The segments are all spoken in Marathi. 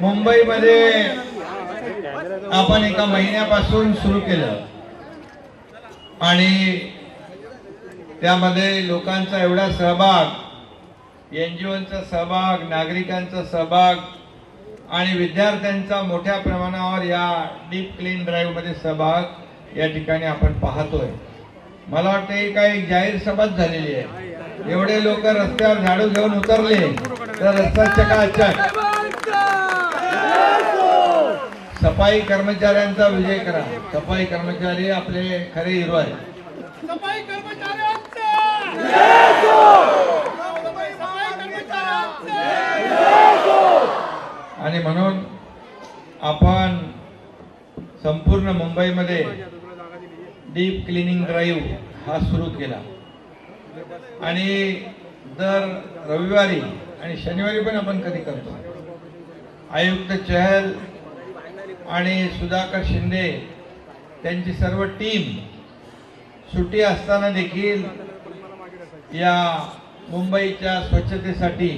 मुंबईमध्ये आपण एका महिन्यापासून सुरू केलं. आणि त्यामध्ये लोकांचा एवढा सहभाग एन जी ओचा सहभाग नागरिकांचा सहभाग आणि विद्यार्थ्यांचा मोठ्या प्रमाणावर या डीप क्लीन ड्राईव्हमध्ये सहभाग या ठिकाणी आपण पाहतोय. मला वाटतं ही काही जाहीर सभाच झालेली आहे. एवढे लोक रस्त्यावर झाडू घेऊन उतरले तर रस्ता चकाचक. सफाई कर्मचाऱ्यांचा विजय करा. सफाई कर्मचारी आपले खरे हिरो आहेत. सफाई कर्मचाऱ्यांचे आणि म्हणून आपण संपूर्ण मुंबईमध्ये डीप क्लिनिंग ड्राईव्ह हा सुरू केला. आणि दर रविवारी आणि शनिवारी पण आपण कधी करतो? आयुक्त चहल आणि सुधाकर शिंदे त्यांची सर्व टीम सुट्टी असताना देखील या मुंबईच्या स्वच्छतेसाठी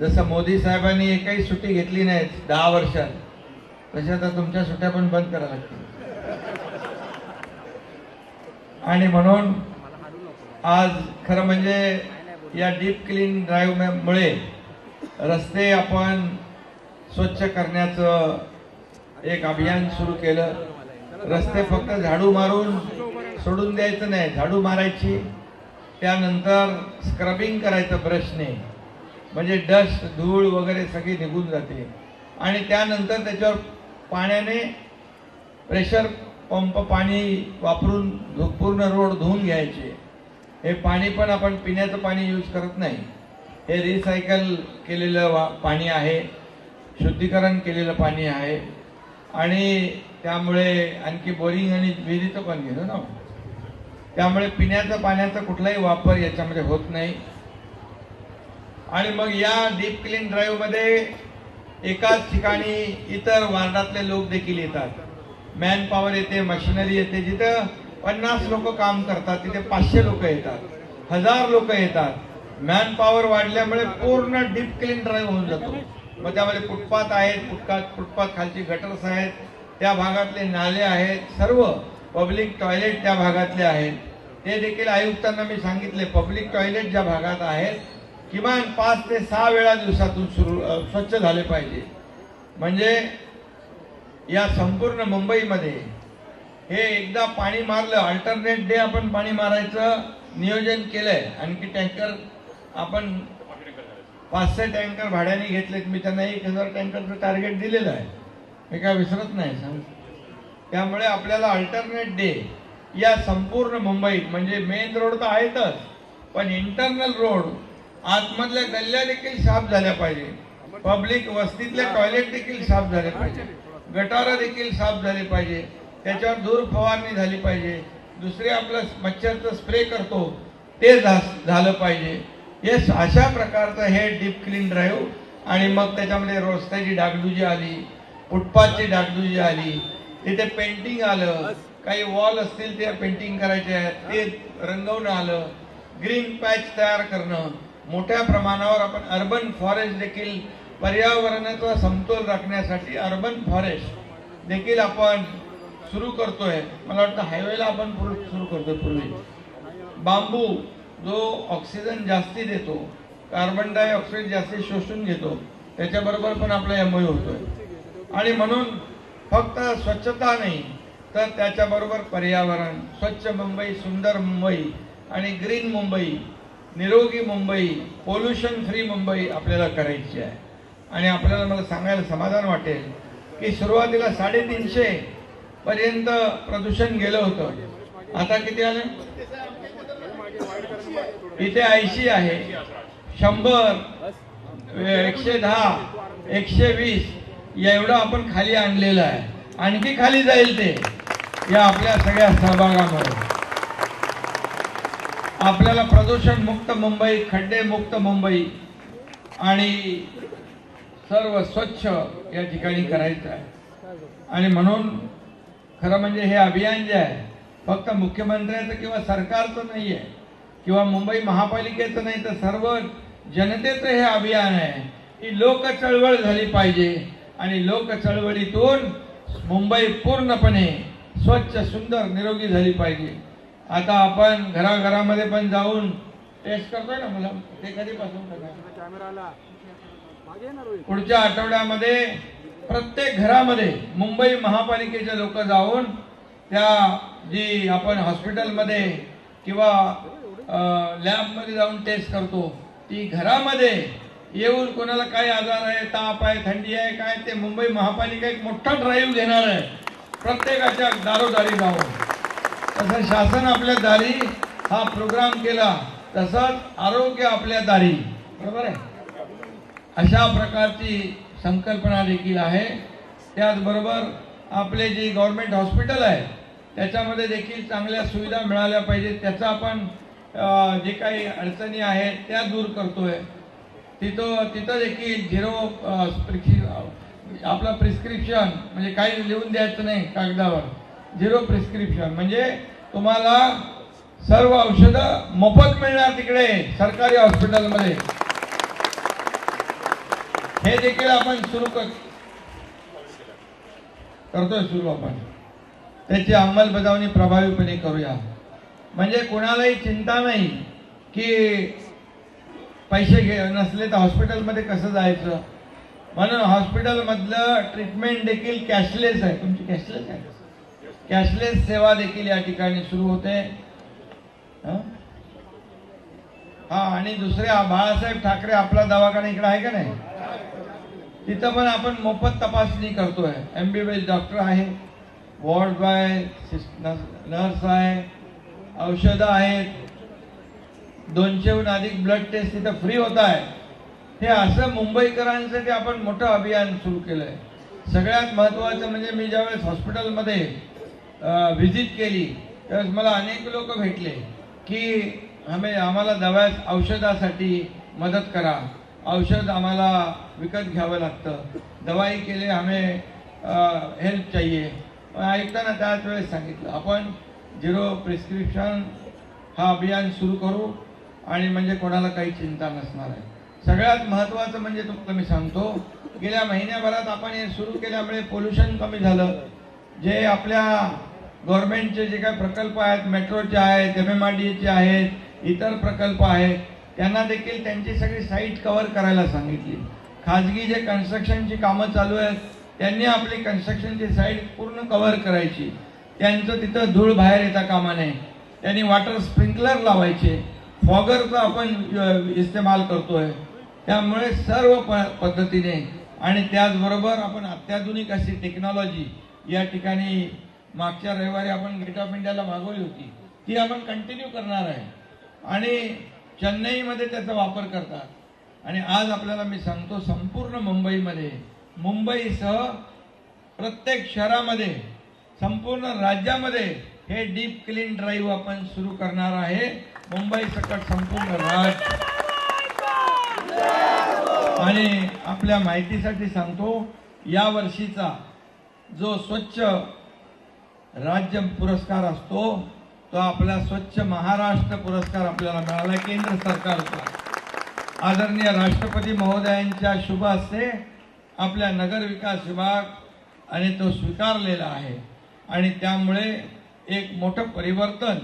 जसं मोदी साहेबांनी एकही सुट्टी घेतली नाही दहा वर्षात तशा आता तुमच्या सुट्ट्या पण बंद कराव्या लागतील. आणि म्हणून आज खरं म्हणजे या डीप क्लीन ड्राईव्ह मुळे रस्ते आपण स्वच्छ करण्याचं एक अभियान सुरू केलं. रस्ते फक्त झाडू मारून सोडून द्यायचं नाही झाडू मारायची. त्यानंतर स्क्रबिंग करायचं ब्रशने म्हणजे डस्ट धूळ वगैरे सगळी निघून जाते. आणि त्यानंतर त्याच्यावर पाण्याने प्रेशर पंप पाणी वापरून पूर्ण रोड धुवून घ्यायचे. हे पाणी पण आपण पिण्याचं पाणी यूज करत नाही. हे रिसायकल केलेलं वा पाणी आहे. शुद्धीकरण केलेलं पाणी आहे. आणि त्यामुळे आणखी बोरिंग आणि विहिरीचं पण घेतो ना? त्यामुळे पिण्याचा पाण्याचा कुठलाही वापर याच्यामध्ये होत नाही. आणि मग या डीप क्लीन ड्राईव्हमध्ये एकाच ठिकाणी इतर वार्डातले लोक देखील येतात. मॅन पॉवर येते मशिनरी येते. जिथं पन्नास लोक काम करतात तिथे पाचशे लोक येतात. हजार लोक येतात. मॅन पॉवर वाढल्यामुळे पूर्ण डीप क्लीन ड्राईव्ह होऊन जातो. मग त्यामध्ये फुटपाथ आहेत फुटपाथ फुटपाथ खालची गटर्स आहेत त्या भागातले नाले आहेत सर्व पब्लिक टॉयलेट त्या भागातले आहेत. ते देखील आयुक्तांना मी सांगितले पब्लिक टॉयलेट ज्या भागात आहेत किमान पाच ते सहा वेळा दिवसातून सुरू स्वच्छ झाले पाहिजे. म्हणजे या संपूर्ण मुंबईमध्ये हे एकदा पाणी मारलं अल्टरनेट डे आपण पाणी मारायचं नियोजन केलंय. आणखी टँकर आपण पाचशे टँकर भाड्याने घेतलेत. मी त्यांना एक हजार टँकरचं टार्गेट दिलेलं आहे. हे काय विसरत नाही सांग त्यामुळे आपल्याला अल्टरनेट डे या संपूर्ण मुंबईत म्हणजे मेन रोड तर आहेतच पण इंटरनल रोड आतमधल्या गल्ल्या देखील साफ झाल्या पाहिजे. पब्लिक वस्तीतले टॉयलेट देखील साफ झाले पाहिजे. गटारं देखील साफ झाले पाहिजे. त्याच्यावर धूर फवारणी झाली पाहिजे. दुसरे आपलं मच्छरचं स्प्रे करतो. ते झा- झालं पाहिजे. हे अशा प्रकारचं हे डीप क्लीन ड्राईव्ह आणि मग त्याच्यामध्ये रस्त्याची डागडुजी आली फुटपाथची डागडुजी आली तिथे पेंटिंग आलं काही वॉल असतील ते पेंटिंग करायचे आहेत ते रंगवणं आलं ग्रीन पॅच तयार करणं. मोठ्या प्रमाणावर आपण अर्बन फॉरेस्ट देखील पर्यावरणाचा समतोल राखण्यासाठी अर्बन फॉरेस्ट देखील आपण सुरू करतोय. मला वाटतं हायवेला आपण सुरू करतोय पूर्वी. बांबू जो ऑक्सिजन जास्ती देतो कार्बन डायऑक्साईड जास्ती शोषून घेतो त्याच्याबरोबर पण आपला एमओ होतोय. आणि म्हणून फक्त स्वच्छता नाही तर त्याच्याबरोबर पर्यावरण स्वच्छ मुंबई सुंदर मुंबई आणि ग्रीन मुंबई निरोगी मुंबई पोल्युशन फ्री मुंबई आपल्याला करायची आहे. आणि आपल्याला मला सांगायला समाधान वाटेल की सुरुवातीला साडेतीनशे पर्यंत प्रदूषण गेलं होतं. आता किती आलं? इथे ऐंशी आहे. शंभर एकशे दहा एकशे वीस एवढं आपण खाली आणलेलं आहे. आणखी खाली जाईल ते. या आपल्या सगळ्या सहभागामध्ये. आपल्याला प्रदूषण मुक्त मुंबई खड्डे मुक्त मुंबई आणि सर्व स्वच्छ या ठिकाणी करायचं आहे. आणि म्हणून खरं म्हणजे हे अभियान जे आहे फक्त मुख्यमंत्र्याचं किंवा सरकारचं नाही आहे किंवा मुंबई महापालिकेचं नाही तर सर्व जनतेचं हे अभियान आहे. ही लोक चळवळ झाली पाहिजे आणि लोक चळवळीतून मुंबई पूर्णपणे स्वच्छ सुंदर निरोगी झाली पाहिजे. आता आपण घराघरामध्ये पण जाऊन टेस्ट करतोय ना मला? ते कधीपासून पुढच्या आठवड्यामध्ये प्रत्येक घरामध्ये मुंबई महापालिकेचे लोक जाऊन त्या जी आपण हॉस्पिटलमध्ये किंवा लॅबमध्ये जाऊन टेस्ट करतो. ती घरामध्ये येऊन कोणाला काय आजार आहे ताप आहे थंडी आहे काय ते मुंबई महापालिका एक मोठा ड्राईव्ह घेणार आहे. प्रत्येकाच्या दारोदारी जाऊन. तसं शासन आपल्या दारी हा प्रोग्राम केला तसंच आरोग्य आपल्या दारी. बरोबर आहे? अशा प्रकारची संकल्पना देखील आहे. त्याचबरोबर आपले जे गव्हर्मेंट हॉस्पिटल आहे त्याच्यामध्ये देखील चांगल्या सुविधा मिळाल्या पाहिजेत. त्याचा आपण जे काही अडचणी आहेत त्या दूर करतोय. तिथं तिथं देखील झिरो आपलं प्रिस्क्रिप्शन म्हणजे काही लिहून द्यायचं नाही कागदावर. Zero prescription. म्हणजे तुम्हाला सर्व औषधं मोफत मिळणार तिकडे सरकारी हॉस्पिटलमध्ये. हे देखील आपण सुरू कर करतोय सुरू आपण. त्याची अंमलबजावणी प्रभावीपणे करूया. म्हणजे कोणालाही चिंता नाही की पैसे घे नसले तर हॉस्पिटलमध्ये कसं जायचं? म्हणून हॉस्पिटलमधलं ट्रीटमेंट देखील कॅशलेस आहे. तुमची कॅशलेस आहे? कॅशलेस सेवा देखील या ठिकाणी सुरू होते. हं? हा आणि दुसऱ्या बाळासाहेब ठाकरे आपला दवाखाना इकडे आहे का नाही? तिथं पण आपण मोफत तपासणी करतोय. एमबीबीएस डॉक्टर आहे वॉर्ड बॉय नर्स आहे औषधं आहेत. दोनशेहून अधिक ब्लड टेस्ट तिथं फ्री होत आहे हे असं मुंबईकरांसाठी आपण मोठं अभियान सुरू केलंय. सगळ्यात महत्त्वाचं म्हणजे मी ज्यावेळेस हॉस्पिटलमध्ये व्हिजिट केली त्यावेळेस मला अनेक लोक भेटले की आम्ही आम्हाला दवा औषधासाठी मदत करा. औषध आम्हाला विकत घ्यावं लागतं. दवाई केली लिए हमें हेल्प चाहिए. ऐकताना त्याच वेळेस सांगितलं आपण झिरो प्रिस्क्रिप्शन हा अभियान सुरू करू आणि म्हणजे कोणाला काही चिंता नसणार आहे. सगळ्यात महत्त्वाचं म्हणजे तुम्हाला मी सांगतो गेल्या महिन्याभरात आपण हे सुरू केल्यामुळे पोल्युशन कमी झालं. जे आपल्या गव्हर्नमेंटचे जे काही प्रकल्प आहेत मेट्रोचे आहेत एम एम आर चे आहेत इतर प्रकल्प आहेत त्यांना देखील त्यांची सगळी साईट कवर करायला सांगितली. खाजगी जे कन्स्ट्रक्शनची कामं चालू आहेत त्यांनी आपली कन्स्ट्रक्शनची साईट पूर्ण कव्हर करायची. त्यांचं तिथं धूळ बाहेर येता कामा नये. त्यांनी वॉटर स्प्रिंकलर लावायचे. फॉगरचा आपण इस्तेमाल करतोय. त्यामुळे सर्व प- पद्धतीने आणि त्याचबरोबर आपण अत्याधुनिक अशी टेक्नॉलॉजी या ठिकाणी मागच्या रविवारी आपण गेट ऑफ इंडियाला मागवली होती. ती आपण कंटिन्यू करणार आहे. आणि चेन्नईमध्ये त्याचा वापर करतात. आणि आज आपल्याला मी सांगतो संपूर्ण मुंबईमध्ये. मुंबईसह प्रत्येक शहरामध्ये संपूर्ण राज्यामध्ये हे डीप क्लीन ड्राईव्ह आपण सुरू करणार आहे. मुंबई सकट संपूर्ण राज्य. आणि आपल्या माहितीसाठी सांगतो या वर्षीचा जो स्वच्छ राज्य पुरस्कार असतो तो आपला स्वच्छ महाराष्ट्र पुरस्कार आपल्याला मिळाला केंद्र सरकारचा. आदरणीय राष्ट्रपती महोदयांच्या शुभ हस्ते आपल्या नगर विकास विभाग आणि तो स्वीकारलेला आहे. आणि त्यामुळे एक मोठं परिवर्तन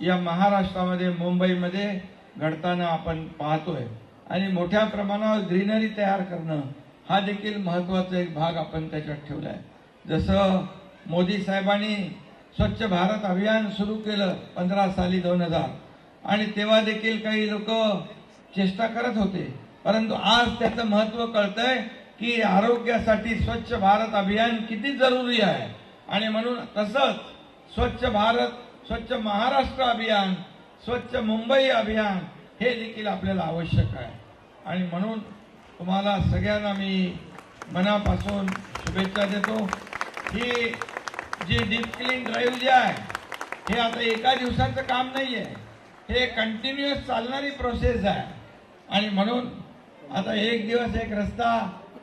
या महाराष्ट्रामध्ये मुंबईमध्ये घडताना आपण पाहतोय. आणि मोठ्या प्रमाणावर ग्रीनरी तयार करणं हा देखील महत्त्वाचा एक भाग आपण त्याच्यात ठेवला आहे जसं मोदी साहेबांनी स्वच्छ भारत अभियान सुरू केलं पंधरा साली दोन हजार. आणि तेव्हा देखील काही लोक चेष्टा करत होते. परंतु आज त्याचं महत्त्व कळतंय की आरोग्यासाठी स्वच्छ भारत अभियान किती जरुरी आहे. आणि म्हणून तसंच स्वच्छ भारत स्वच्छ महाराष्ट्र अभियान स्वच्छ मुंबई अभियान हे देखील आपल्याला आवश्यक आहे. आणि म्हणून तुम्हाला सगळ्यांना मी मनापासून शुभेच्छा देतो. ही जी डीप क्लीन ड्राईव्ह जी आहे हे आता एका दिवसाचं काम नाही आहे हे कंटिन्युअस चालणारी प्रोसेस आहे. आणि म्हणून आता एक दिवस एक रस्ता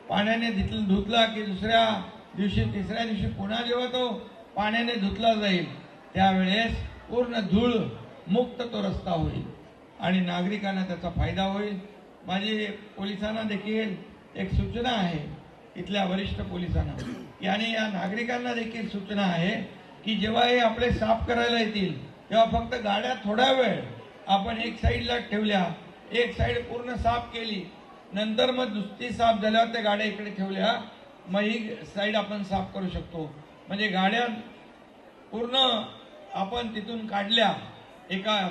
पाण्याने धुतला की दुसऱ्या दिवशी तिसऱ्या दिवशी पुन्हा जेव्हा तो पाण्याने धुतला जाईल. त्यावेळेस पूर्ण धूळ मुक्त तो रस्ता होईल. आणि नागरिकांना त्याचा फायदा होईल. माझी पोलिसांना देखील एक सूचना आहे. इथल्या वरिष्ठ पोलिसांना. की आणि या नागरिकांना देखील सूचना आहे की जेव्हा हे आपले साफ करायला येतील तेव्हा फक्त गाड्या थोडा वेळ आपण एक साईडला ठेवल्या एक साईड पूर्ण साफ केली. नंतर मग दुसरी साफ झाल्यावर त्या गाड्या इकडे ठेवल्या मग ही साईड आपण साफ करू शकतो. म्हणजे गाड्या पूर्ण आपण तिथून काढल्या एका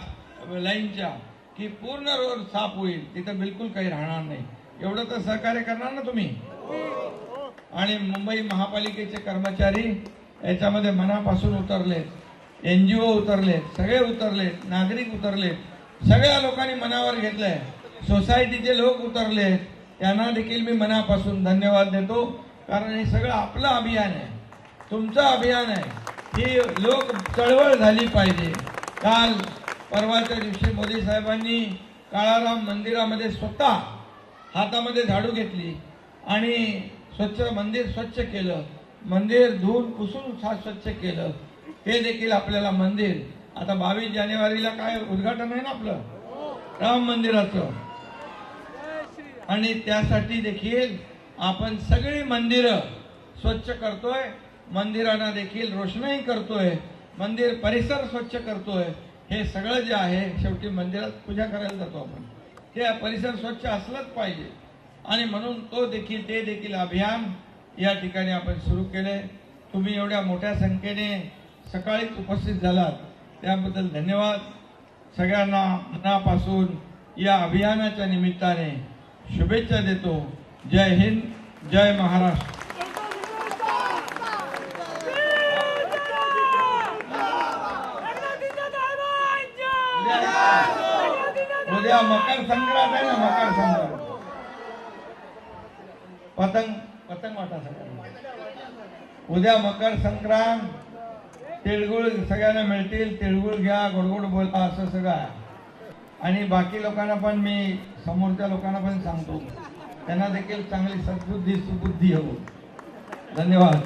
लाईनच्या की पूर्ण रोड साफ होईल. तिथं बिलकुल काही राहणार नाही. एवढं तर सहकार्य करणार ना तुम्ही? आणि मुंबई महापालिकेचे कर्मचारी याच्यामध्ये मनापासून उतरलेत. एन जी ओ उतरलेत. सगळे उतरलेत. नागरिक उतरलेत. सगळ्या लोकांनी मनावर घेतलंय. सोसायटीचे लोक उतरलेत. त्यांना देखील मी मनापासून धन्यवाद देतो. कारण हे सगळं आपलं अभियान आहे. तुमचं अभियान आहे. ही लोक चळवळ झाली पाहिजे. काल परवाच्या दिवशी मोदी साहेबांनी काळाराम मंदिरामध्ये स्वतः हातामध्ये झाडू घेतली आणि स्वच्छ मंदिर स्वच्छ केलं. मंदिर धुवून पुसून स्वच्छ केलं. हे देखील आपल्याला मंदिर. आता बावीस जानेवारीला काय उद्घाटन आहे ना आपलं? राम मंदिराचं. आणि त्यासाठी देखील आपण सगळी मंदिरं स्वच्छ करतोय. मंदिरांना देखील रोषणाई करतोय. मंदिर परिसर स्वच्छ करतोय. हे सगळं जे आहे शेवटी मंदिरात पूजा करायला जातो आपण. ते परिसर स्वच्छ असलंच पाहिजे. आणि म्हणून तो देखील ते देखील अभियान या ठिकाणी आपण सुरू केले तुम्ही एवढ्या मोठ्या संख्येने सकाळीच उपस्थित झालात. त्याबद्दल धन्यवाद. सगळ्यांना मनापासून या अभियानाच्या निमित्ताने शुभेच्छा देतो. जय हिंद जय महाराष्ट्र. उद्या मकर संक्रांत आहे ना मकर संक्रांत. पतंग पतंग वाटा सगळ्यांना. उद्या मकर संक्रांत. तिळगुळ सगळ्यांना मिळतील तिळगुळ घ्या गोडगोड बोला असं सगळं आणि बाकी लोकांना पण मी समोरच्या लोकांना पण सांगतो. त्यांना देखील चांगली सद्बुद्धी सुबुद्धी हो धन्यवाद.